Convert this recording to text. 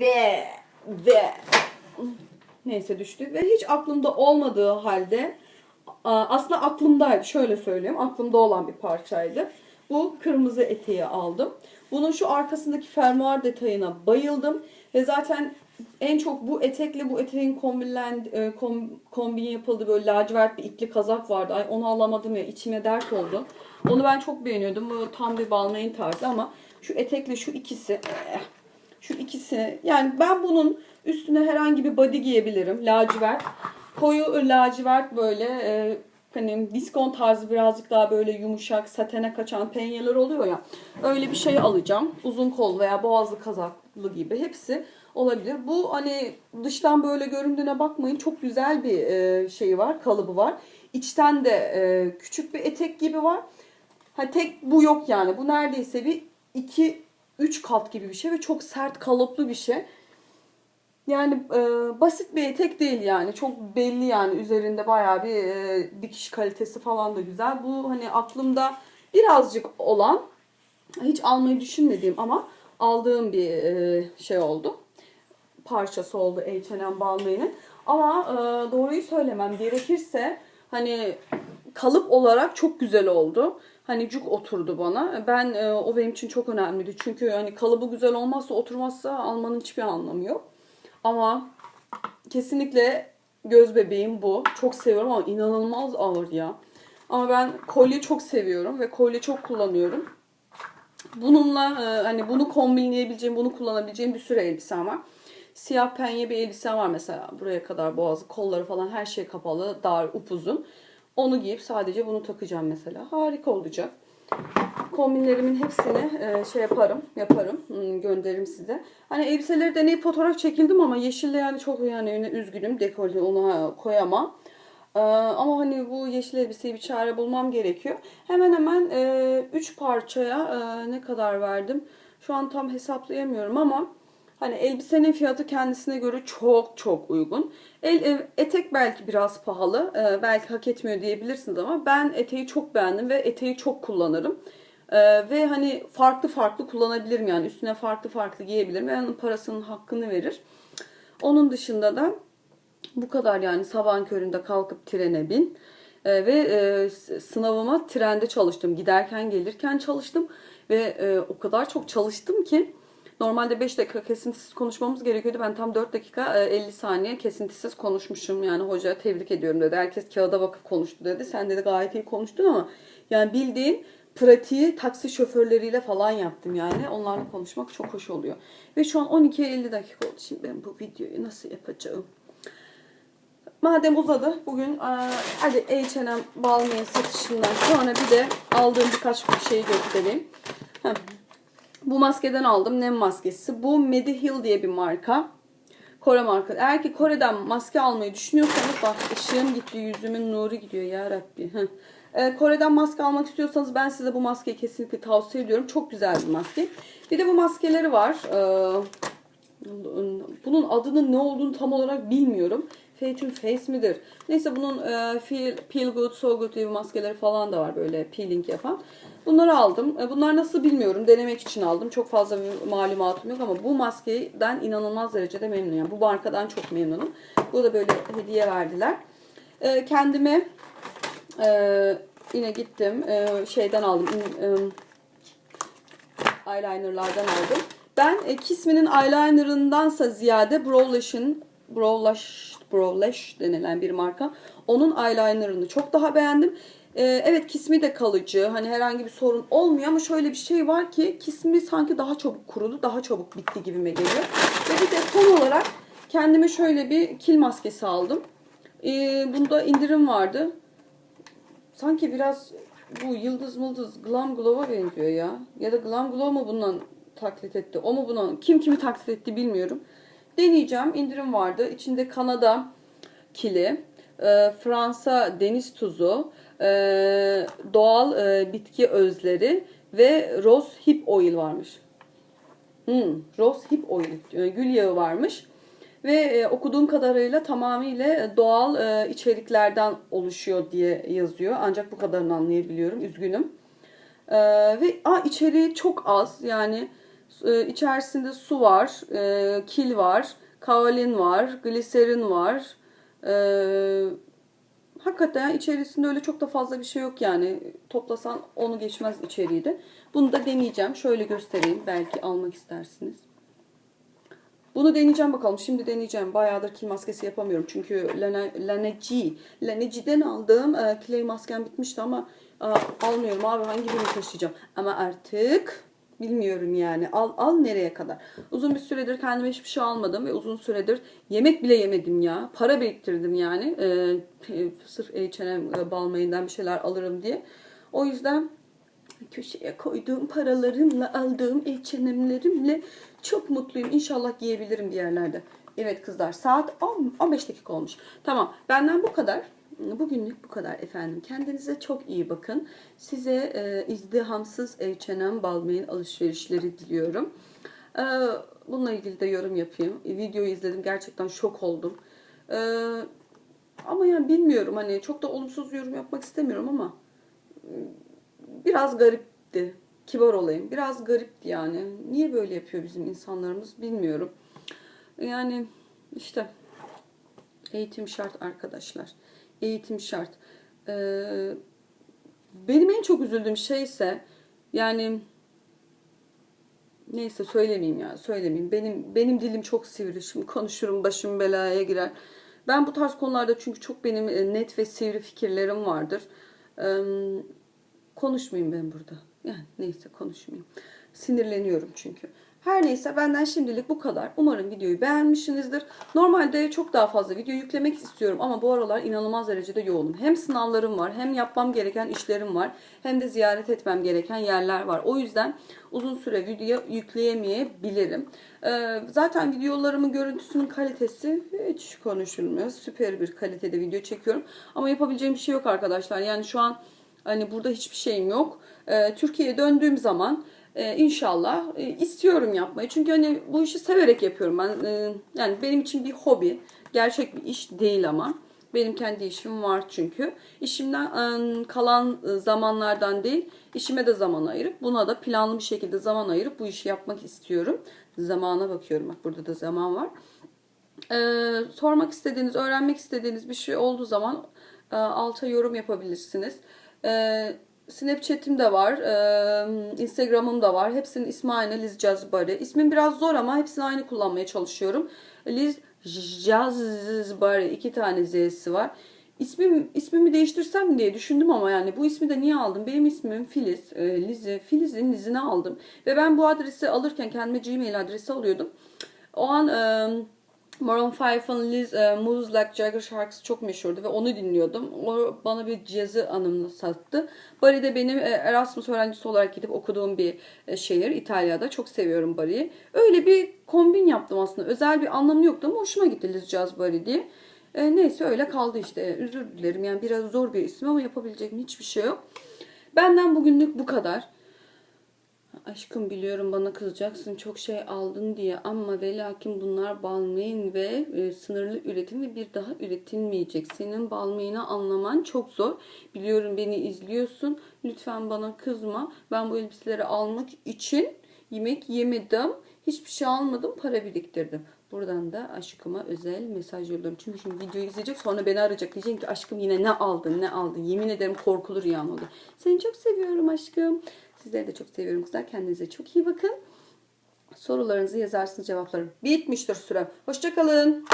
Ve ve neyse düştü ve hiç aklımda olmadığı halde aslında aklımdaydı şöyle söyleyeyim aklımda olan bir parçaydı. Bu kırmızı eteği aldım. Bunun şu arkasındaki fermuar detayına bayıldım ve zaten en çok bu etekle bu eteğin kombinlen, e, kom- kombin yapıldığı böyle lacivert bir ipli kazak vardı. Ay onu alamadım ya içime dert oldu. Onu ben çok beğeniyordum. Bu tam bir balmain tarzı ama şu etekle şu ikisi eh, şu ikisi yani ben bunun üstüne herhangi bir body giyebilirim. Lacivert. Koyu lacivert böyle e, hani viskon tarzı birazcık daha böyle yumuşak satene kaçan penyeler oluyor ya. Öyle bir şey alacağım. Uzun kol veya boğazlı kazaklı gibi hepsi olabilir. Bu hani dıştan böyle göründüğüne bakmayın. Çok güzel bir e, şeyi var, kalıbı var. İçten de e, küçük bir etek gibi var. Ha tek bu yok yani. Bu neredeyse bir iki üç kat gibi bir şey ve çok sert kalıplı bir şey. Yani e, basit bir etek değil yani. Çok belli yani üzerinde bayağı bir e, dikiş kalitesi falan da güzel. Bu hani aklımda birazcık olan hiç almayı düşünmediğim ama aldığım bir e, şey oldu. Parçası oldu H&M Balmain'in. Ama e, doğruyu söylemem gerekirse hani kalıp olarak çok güzel oldu. Hani cuk oturdu bana. Ben e, o benim için çok önemliydi. Çünkü hani kalıbı güzel olmazsa oturmazsa almanın hiçbir anlamı yok. Ama kesinlikle göz bebeğim bu. Çok seviyorum ama inanılmaz ağır ya. Ama ben kolye çok seviyorum ve kolye çok kullanıyorum. Bununla e, hani bunu kombinleyebileceğim, bunu kullanabileceğim bir sürü elbisem var. Siyah penye bir elbisem var mesela. Buraya kadar boğazı, kolları falan her şey kapalı, dar, upuzun. Onu giyip sadece bunu takacağım mesela. Harika olacak. Kombinlerimin hepsini e, şey yaparım, yaparım, hmm, gönderirim size. Hani elbiseleri deneyip fotoğraf çekildim ama yeşille yani çok yani üzgünüm. Dekolte ona koyamam. Ee, ama hani bu yeşil elbiseyi bir çare bulmam gerekiyor. Hemen hemen 3 parçaya e, ne kadar verdim? Şu an tam hesaplayamıyorum ama hani elbisenin fiyatı kendisine göre çok çok uygun. El, e, etek belki biraz pahalı. e, belki hak etmiyor diyebilirsiniz ama ben eteği çok beğendim ve eteği çok kullanırım. Ee, ve hani farklı farklı kullanabilirim yani üstüne farklı farklı giyebilirim. Yani parasının hakkını verir. Onun dışında da bu kadar yani sabahın köründe kalkıp trene bin. Ee, ve e, sınavıma trende çalıştım. Giderken gelirken çalıştım. Ve e, o kadar çok çalıştım ki normalde 5 dakika kesintisiz konuşmamız gerekiyordu. Ben tam 4 dakika e, 50 saniye kesintisiz konuşmuşum. Yani hoca tebrik ediyorum dedi. Herkes kağıda bakıp konuştu dedi. Sen dedi gayet iyi konuştun ama yani bildiğin pratiği taksi şoförleriyle falan yaptım yani. Onlarla konuşmak çok hoş oluyor. Ve şu an 12'ye 50 dakika oldu. Şimdi ben bu videoyu nasıl yapacağım? Madem uzadı bugün eee, hadi H&M Balmain satışından sonra bir de aldığım birkaç bir şeyi göstereyim. Heh. Bu maskeden aldım. Nem maskesi. Bu Mediheal diye bir marka. Kore marka. Eğer ki Kore'den maske almayı düşünüyorsanız bak ışığım gitti yüzümün nuru gidiyor ya Rabbi. Ee, Kore'den maske almak istiyorsanız ben size bu maskeyi kesinlikle tavsiye ediyorum. Çok güzel bir maske. Bir de bu maskeleri var. Ee, bunun adının ne olduğunu tam olarak bilmiyorum. Fate Face midir? Neyse bunun e, Feel, Peel Good, So Good diye maskeleri falan da var böyle peeling yapan. Bunları aldım. E, bunlar nasıl bilmiyorum. Denemek için aldım. Çok fazla malumatım yok ama bu maskeden inanılmaz derecede memnunum. Yani bu markadan çok memnunum. Bu da böyle hediye verdiler. E, kendime e, yine gittim. E, şeyden aldım. E, eyelinerlardan aldım. Ben e, Kismi'nin eyelinerındansa ziyade Browlash'ın Browlash, Browlash denilen bir marka. Onun eyelinerını çok daha beğendim. E, evet Kismi de kalıcı. Hani herhangi bir sorun olmuyor ama şöyle bir şey var ki Kismi sanki daha çabuk kurudu, daha çabuk bitti gibime geliyor. Ve bir de son olarak kendime şöyle bir kil maskesi aldım. E, bunda indirim vardı. Sanki biraz bu yıldız mıldız Glam Glow'a benziyor ya. Ya da Glam Glow mu bundan taklit etti? O mu bundan? Kim kimi taklit etti bilmiyorum. Deneyeceğim. İndirim vardı. İçinde Kanada kili, e, Fransa deniz tuzu, e, doğal e, bitki özleri ve rose hip oil varmış. Hmm, rose hip oil, gül yağı varmış. Ve okuduğum kadarıyla tamamıyla doğal içeriklerden oluşuyor diye yazıyor. Ancak bu kadarını anlayabiliyorum. Üzgünüm. Ve a, içeriği çok az. Yani Ee, içerisinde su var, e, kil var, kaolin var, gliserin var. Ee, hakikaten içerisinde öyle çok da fazla bir şey yok yani. Toplasan onu geçmez içeriği de. Bunu da deneyeceğim. Şöyle göstereyim. Belki almak istersiniz. Bunu deneyeceğim bakalım. Şimdi deneyeceğim. Bayağıdır kil maskesi yapamıyorum. Çünkü Lane- Laneige, Laneige'den aldığım e, clay maskem bitmişti ama e, almıyorum abi. Hangi birini taşıyacağım? Ama artık bilmiyorum yani. Al, al nereye kadar? Uzun bir süredir kendime hiçbir şey almadım ve uzun süredir yemek bile yemedim ya. Para biriktirdim yani. E, e, sırf H&M balmayından bir şeyler alırım diye. O yüzden köşeye koyduğum paralarımla aldığım H&M'lerimle çok mutluyum. İnşallah giyebilirim bir yerlerde. Evet kızlar saat 10, 15 dakika olmuş. Tamam benden bu kadar. Bugünlük bu kadar efendim. Kendinize çok iyi bakın. Size e, izdihamsız H&M Balmain alışverişleri diliyorum. E, bununla ilgili de yorum yapayım. E, videoyu izledim. Gerçekten şok oldum. E, ama yani bilmiyorum hani çok da olumsuz yorum yapmak istemiyorum ama biraz garipti. Kibar olayım. Biraz garipti yani. Niye böyle yapıyor bizim insanlarımız bilmiyorum. Yani işte eğitim şart arkadaşlar. Eğitim şart. Ee, benim en çok üzüldüğüm şey ise yani neyse söylemeyeyim ya söylemeyeyim. Benim benim dilim çok sivri. Şimdi konuşurum başım belaya girer. Ben bu tarz konularda çünkü çok benim e, net ve sivri fikirlerim vardır. Ee, konuşmayayım ben burada. Yani neyse konuşmayayım. Sinirleniyorum çünkü. Her neyse benden şimdilik bu kadar. Umarım videoyu beğenmişsinizdir. Normalde çok daha fazla video yüklemek istiyorum ama bu aralar inanılmaz derecede yoğunum. Hem sınavlarım var, hem yapmam gereken işlerim var, hem de ziyaret etmem gereken yerler var. O yüzden uzun süre video yükleyemeyebilirim. Ee, zaten videolarımın görüntüsünün kalitesi hiç konuşulmuyor. Süper bir kalitede video çekiyorum. Ama yapabileceğim bir şey yok arkadaşlar. Yani şu an Hani burada hiçbir şeyim yok. Ee, Türkiye'ye döndüğüm zaman e, inşallah e, istiyorum yapmayı. Çünkü hani bu işi severek yapıyorum ben. E, yani benim için bir hobi. Gerçek bir iş değil ama. Benim kendi işim var çünkü. İşimden e, kalan e, zamanlardan değil, işime de zaman ayırıp buna da planlı bir şekilde zaman ayırıp bu işi yapmak istiyorum. Zamana bakıyorum. Bak burada da zaman var. Ee, sormak istediğiniz, öğrenmek istediğiniz bir şey olduğu zaman e, alta yorum yapabilirsiniz. Ee, Snapchat'im de var. Ee, Instagram'ım da var. Hepsinin ismi aynı Liz Jazbari. İsmim biraz zor ama hepsini aynı kullanmaya çalışıyorum. Liz Jazbari. iki tane Z'si var. İsmim, ismimi değiştirsem diye düşündüm ama yani bu ismi de niye aldım? Benim ismim Filiz. E, Liz'i. Filiz'in Liz'ini aldım. Ve ben bu adresi alırken kendime Gmail adresi alıyordum. O an... E, Maroon 5'ın Liz e, Moves Like Jagger şarkısı çok meşhurdu ve onu dinliyordum. O bana bir cazı anımsattı. Bari de benim e, Erasmus öğrencisi olarak gidip okuduğum bir e, şehir İtalya'da. Çok seviyorum Bari'yi. Öyle bir kombin yaptım aslında. Özel bir anlamı yoktu ama hoşuma gitti Liz Jazz Bari diye. E, neyse öyle kaldı işte. Özür dilerim. Yani biraz zor bir isim ama yapabileceğim hiçbir şey yok. Benden bugünlük bu kadar. Aşkım biliyorum bana kızacaksın çok şey aldın diye ama ve lakin bunlar balmain ve e, sınırlı üretim ve bir daha üretilmeyecek. Senin balmaini anlaman çok zor. Biliyorum beni izliyorsun. Lütfen bana kızma. Ben bu elbiseleri almak için yemek yemedim. Hiçbir şey almadım. Para biriktirdim. Buradan da aşkıma özel mesaj yolluyorum. Çünkü şimdi videoyu izleyecek sonra beni arayacak. Diyecek ki aşkım yine ne aldın ne aldın. Yemin ederim korkulur olur. Seni çok seviyorum aşkım. Sizleri de çok seviyorum kızlar. Kendinize çok iyi bakın. Sorularınızı yazarsınız cevaplarım. Bitmiştir sürem. Hoşçakalın.